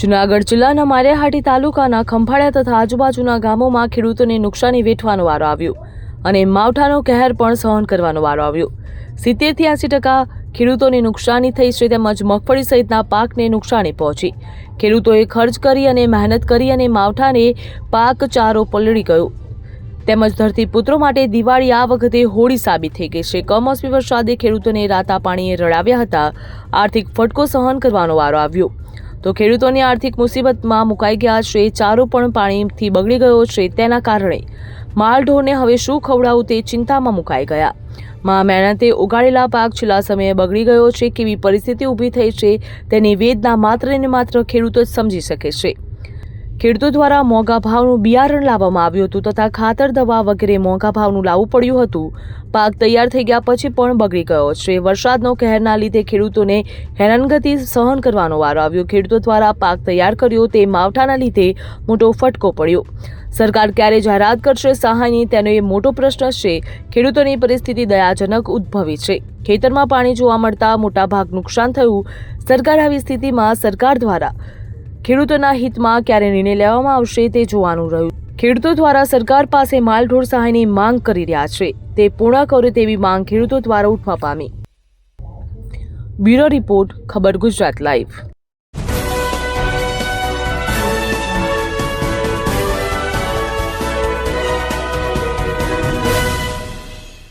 જુનાગઢ જિલ્લાના માર્યાહાટી તાલુકાના ખંભાળિયા તથા આજુબાજુના ગામોમાં ખેડૂતોને નુકસાની વેઠવાનો વારો આવ્યો અને માવઠાનો કહેર પણ સહન કરવાનો વારો આવ્યો. સિત્તેરથી એંસી ટકા ખેડૂતોને નુકસાની થઈ છે તેમજ મગફળી સહિતના પાકને નુકસાની પહોંચી. ખેડૂતોએ ખર્ચ કરી અને મહેનત કરી અને માવઠાને પાક ચારો પલળી ગયો. તેમજ ધરતીપુત્રો માટે દિવાળી આ વખતે હોળી સાબિત થઈ ગઈ છે. કમોસમી વરસાદે ખેડૂતોને રાતા પાણીએ રડાવ્યા હતા. આર્થિક ફટકો સહન કરવાનો વારો આવ્યો. તો ખેડૂતોની આર્થિક મુસીબતમાં મુકાઈ ગયા છે. ચારો પણ પાણીથી બગડી ગયો છે તેના કારણે. માલઢોરને હવે શું ખવડાવવું તે ચિંતામાં મુકાઈ ગયા. માં મહેનતે ઉગાડેલા પાક છેલ્લા સમયે બગડી ગયો છે. કેવી પરિસ્થિતિ ઊભી થઈ છે તેની વેદના માત્ર ને માત્ર ખેડૂતો જ સમજી શકે છે. ખેડૂતો દ્વારા મોંઘા ભાવનું બિયારણ લાવવામાં આવ્યું હતું તથા ખાતર, દવા વગેરે મોંઘા ભાવનું લાવવું પડ્યું હતું. પાક તૈયાર થઈ ગયા પછી પણ બગડી ગયો. છે વરસાદનો કહેરના લીધે ખેડૂતોને હેરાનગતિ સહન કરવાનો વારો આવ્યો. ખેડૂતો દ્વારા પાક તૈયાર કર્યો તે માવઠાના લીધે મોટો ફટકો પડ્યો. સરકાર ક્યારે જાહેરાત કરશે સહાયની તેનો એ મોટો પ્રશ્ન છે. ખેડૂતોની પરિસ્થિતિ દયાજનક ઉદ્ભવી છે. ખેતરમાં પાણી જોવા મળતા મોટા ભાગ નુકસાન થયું. સરકાર આવી સ્થિતિમાં સરકાર દ્વારા ખેડૂતોના હિતમાં ક્યારે નિર્ણય લેવામાં આવશે તે જોવાનું રહ્યું. ખેડૂતો દ્વારા સરકાર પાસે માલઢોર સહાયની માંગ કરી રહ્યા છે. તે પૂર્ણ કરે તેવી માંગ ખેડૂતો દ્વારા ઉઠવા પામી. બ્યુરો રિપોર્ટ, ખબર ગુજરાત લાઈવ.